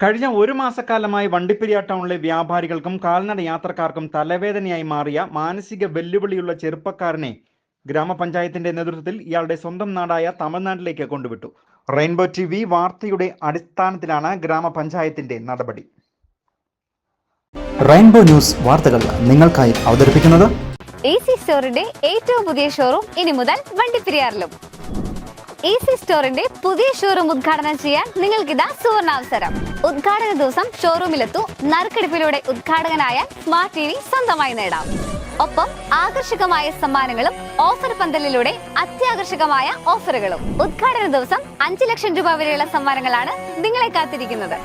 കഴിഞ്ഞ ഒരു മാസക്കാലമായി വണ്ടിപ്പെരിയ ടൗണിലെ വ്യാപാരികൾക്കും കാൽനട യാത്രക്കാർക്കും തലവേദനയായി മാറിയ മാനസിക വെല്ലുവിളിയുള്ള ചെറുപ്പക്കാരനെ ഗ്രാമപഞ്ചായത്തിന്റെ നേതൃത്വത്തിൽ ഇയാളുടെ സ്വന്തം നാടായ തമിഴ്നാട്ടിലേക്ക് കൊണ്ടുവിട്ടു. റെയിൻബോ ടി വി വാർത്തയുടെ അടിസ്ഥാനത്തിലാണ് ഗ്രാമപഞ്ചായത്തിന്റെ നടപടി. റെയിൻബോ ന്യൂസ് വാർത്തകൾ നിങ്ങൾക്കായി അവതരിപ്പിക്കുന്നത് എ സി സ്റ്റോറിന്റെ ഏറ്റവും പുതിയ ഷോറൂം ഇനി മുതൽ വണ്ടിപ്പെരിയാറിലും. എ സി സ്റ്റോറിന്റെ പുതിയ ഷോറൂം ഉദ്ഘാടനം ചെയ്യാൻ നിങ്ങൾക്കിതാ സുവർണാവസരം. ഉദ്ഘാടന ദിവസം ഷോറൂമിലെത്തൂ നറുക്കെടുപ്പിലൂടെ ഉദ്ഘാടകനായ സ്മാർട്ട് ടി വി സ്വന്തമായി നേടാം. ഒപ്പം ആകർഷകമായ സമ്മാനങ്ങളും ഓഫർ പന്തലിലൂടെ അത്യാകർഷകമായ ഓഫറുകളും ഉദ്ഘാടന ദിവസം അഞ്ചു ലക്ഷം രൂപ വരെയുള്ള സമ്മാനങ്ങളാണ് നിങ്ങളെ കാത്തിരിക്കുന്നത്.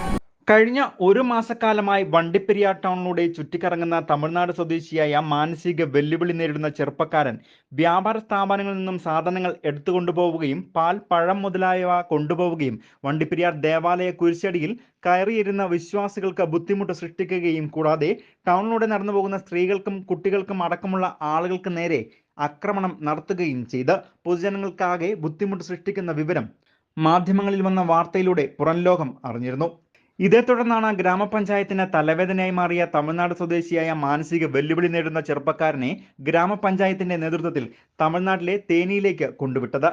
കഴിഞ്ഞ ഒരു മാസക്കാലമായി വണ്ടിപ്പെരിയാർ ടൗണിലൂടെ ചുറ്റിക്കറങ്ങുന്ന തമിഴ്നാട് സ്വദേശിയായ മാനസിക വെല്ലുവിളി നേരിടുന്ന ചെറുപ്പക്കാരൻ വ്യാപാര സ്ഥാപനങ്ങളിൽ നിന്നും സാധനങ്ങൾ എടുത്തുകൊണ്ടുപോവുകയും പാൽ പഴം മുതലായവ കൊണ്ടുപോവുകയും വണ്ടിപ്പെരിയാർ ദേവാലയ കുരിശടിയിൽ കയറിയിരുന്ന വിശ്വാസികൾക്ക് ബുദ്ധിമുട്ട് സൃഷ്ടിക്കുകയും കൂടാതെ ടൗണിലൂടെ നടന്നുപോകുന്ന സ്ത്രീകൾക്കും കുട്ടികൾക്കും അടക്കമുള്ള ആളുകൾക്ക് നേരെ ആക്രമണം നടത്തുകയും ചെയ്ത് പൊതുജനങ്ങൾക്കാകെ ബുദ്ധിമുട്ട് സൃഷ്ടിക്കുന്ന വിവരം മാധ്യമങ്ങളിൽ വന്ന വാർത്തയിലൂടെ പുറംലോകം അറിഞ്ഞിരുന്നു. ഇതേ തുടർന്നാണ് ഗ്രാമപഞ്ചായത്തിന് തലവേദനയായി മാറിയ തമിഴ്നാട് സ്വദേശിയായ മാനസിക വെല്ലുവിളി നേടുന്ന ചെറുപ്പക്കാരനെ ഗ്രാമപഞ്ചായത്തിന്റെ നേതൃത്വത്തിൽ തമിഴ്നാട്ടിലെ തേനിയിലേക്ക് കൊണ്ടുവിട്ടത്.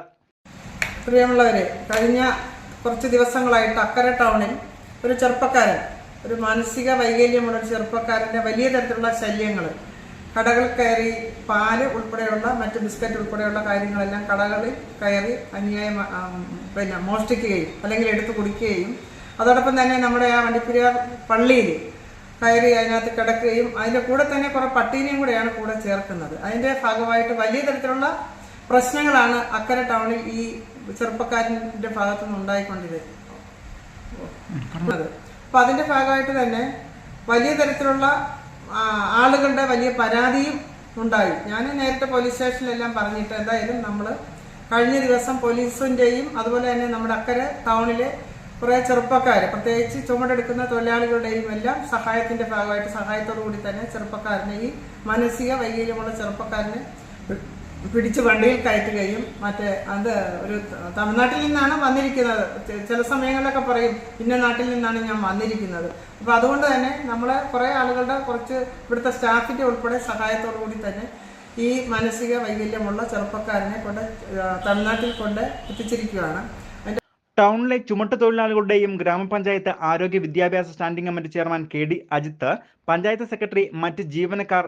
പ്രിയമുള്ളവരെ കഴിഞ്ഞ കുറച്ച് ദിവസങ്ങളായിട്ട് അക്കര ടൗണിൽ ഒരു ചെറുപ്പക്കാരൻ ഒരു മാനസിക വൈകല്യമുള്ള ഒരു ചെറുപ്പക്കാരന്റെ വലിയ തരത്തിലുള്ള ശല്യങ്ങൾ കടകൾ കയറി പാൽ ഉൾപ്പെടെയുള്ള മറ്റ് ബിസ്ക്കറ്റ് ഉൾപ്പെടെയുള്ള കാര്യങ്ങളെല്ലാം കടകളിൽ കയറി അന്യായം പിന്നെ മോഷ്ടിക്കുകയും അല്ലെങ്കിൽ എടുത്തു കുടിക്കുകയും അതോടൊപ്പം തന്നെ നമ്മുടെ ആ വണ്ടിപ്പെരിയാർ പള്ളിയിൽ കയറി അതിനകത്ത് കിടക്കുകയും അതിന്റെ കൂടെ തന്നെ കുറെ പട്ടീനെയും കൂടെയാണ് കൂടെ ചേർക്കുന്നത്. അതിന്റെ ഭാഗമായിട്ട് വലിയ തരത്തിലുള്ള പ്രശ്നങ്ങളാണ് അക്കര ടൗണിൽ ഈ ചെറുപ്പക്കാരന്റെ ഭാഗത്തു നിന്ന് ഉണ്ടായിക്കൊണ്ടിരുന്നത് അപ്പം അതിന്റെ ഭാഗമായിട്ട് തന്നെ വലിയ തരത്തിലുള്ള ആളുകളുടെ വലിയ പരാതിയും ഉണ്ടായി. ഞാൻ നേരത്തെ പോലീസ് സ്റ്റേഷനിലെല്ലാം പറഞ്ഞിട്ട് എന്തായാലും നമ്മൾ കഴിഞ്ഞ ദിവസം പോലീസിന്റെയും അതുപോലെ തന്നെ നമ്മുടെ അക്കരെ ടൗണിലെ കുറെ ചെറുപ്പക്കാർ പ്രത്യേകിച്ച് ചുമടെടുക്കുന്ന തൊഴിലാളികളുടെയും എല്ലാം സഹായത്തിന്റെ ഭാഗമായിട്ട് സഹായത്തോടു കൂടി തന്നെ ചെറുപ്പക്കാരനെ ഈ മാനസിക വൈകല്യമുള്ള ചെറുപ്പക്കാരനെ പിടിച്ച് വണ്ടിയിൽ കയറ്റുകയും മറ്റേ അത് ഒരു തമിഴ്നാട്ടിൽ നിന്നാണ് വന്നിരിക്കുന്നത്. ചില സമയങ്ങളിലൊക്കെ പറയും ഇന്ന നാട്ടിൽ നിന്നാണ് ഞാൻ വന്നിരിക്കുന്നത്. അപ്പോൾ അതുകൊണ്ട് തന്നെ നമ്മളെ കുറേ ആളുകളുടെ കുറച്ച് ഇവിടുത്തെ സ്റ്റാഫിന്റെ ഉൾപ്പെടെ സഹായത്തോടു കൂടി തന്നെ ഈ മാനസിക വൈകല്യമുള്ള ചെറുപ്പക്കാരനെ കൊണ്ട് തമിഴ്നാട്ടിൽ കൊണ്ട് എത്തിച്ചിരിക്കുകയാണ്. ടൗണിലെ ചുമട്ട് തൊഴിലാളികളുടെയും ഗ്രാമപഞ്ചായത്ത് ആരോഗ്യ വിദ്യാഭ്യാസ standing committee chairman K D Ajith panchayat secretary മറ്റ് ജീവനക്കാർ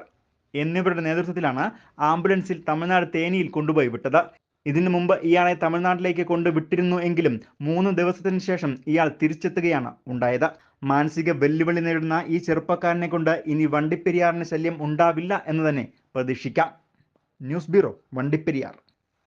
എന്നിവരുടെ നേതൃത്വത്തിലാണ് ആംബുലൻസിൽ തമിഴ്നാട് തേനിയിൽ കൊണ്ടുപോയി വിട്ടത്. ഇതിനു മുമ്പ് ഇയാളെ തമിഴ്നാട്ടിലേക്ക് കൊണ്ടുവിട്ടിരുന്നു എങ്കിലും മൂന്ന് ദിവസത്തിന് ശേഷം ഇയാൾ തിരിച്ചെത്തുകയാണ് ഉണ്ടായത്. മാനസിക വെല്ലുവിളി നേരിടുന്ന ഈ ചെറുപ്പക്കാരനെ കൊണ്ട് ഇനി വണ്ടിപ്പെരിയാറിന് ശല്യം ഉണ്ടാവില്ല എന്ന് തന്നെ പ്രതീക്ഷിക്കാം. News bureau Vandiperiyar.